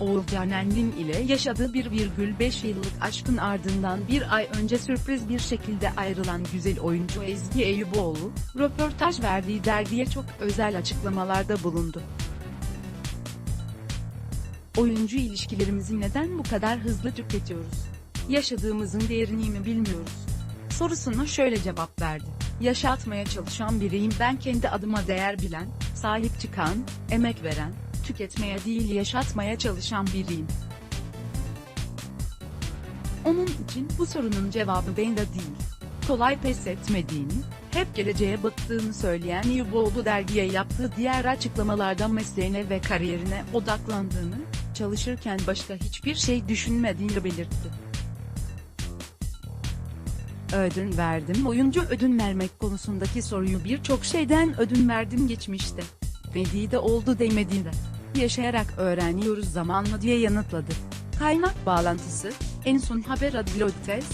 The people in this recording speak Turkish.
Oğulcan Engin ile yaşadığı 1,5 yıllık aşkın ardından bir ay önce sürpriz bir şekilde ayrılan güzel oyuncu Ezgi Eyüboğlu, röportaj verdiği dergiye çok özel açıklamalarda bulundu. Oyuncu ilişkilerimizi neden bu kadar hızlı tüketiyoruz? Yaşadığımızın değerini mi bilmiyoruz? Sorusuna şöyle cevap verdi. Yaşatmaya çalışan biriyim ben kendi adıma değer bilen, sahip çıkan, emek veren, tüketmeye değil yaşatmaya çalışan biriyim. Onun için bu sorunun cevabı bende değil. Kolay pes etmediğini, hep geleceğe baktığını söyleyen Yuboğlu dergiye yaptığı diğer açıklamalarda mesleğine ve kariyerine odaklandığını, çalışırken başka hiçbir şey düşünmediğini belirtti. Ödün verdim. Oyuncu ödün vermek konusundaki soruyu birçok şeyden ödün verdim geçmişte. Dediği de oldu demediği de yaşayarak öğreniyoruz zamanla diye yanıtladı. Kaynak bağlantısı, en son haber adlı test.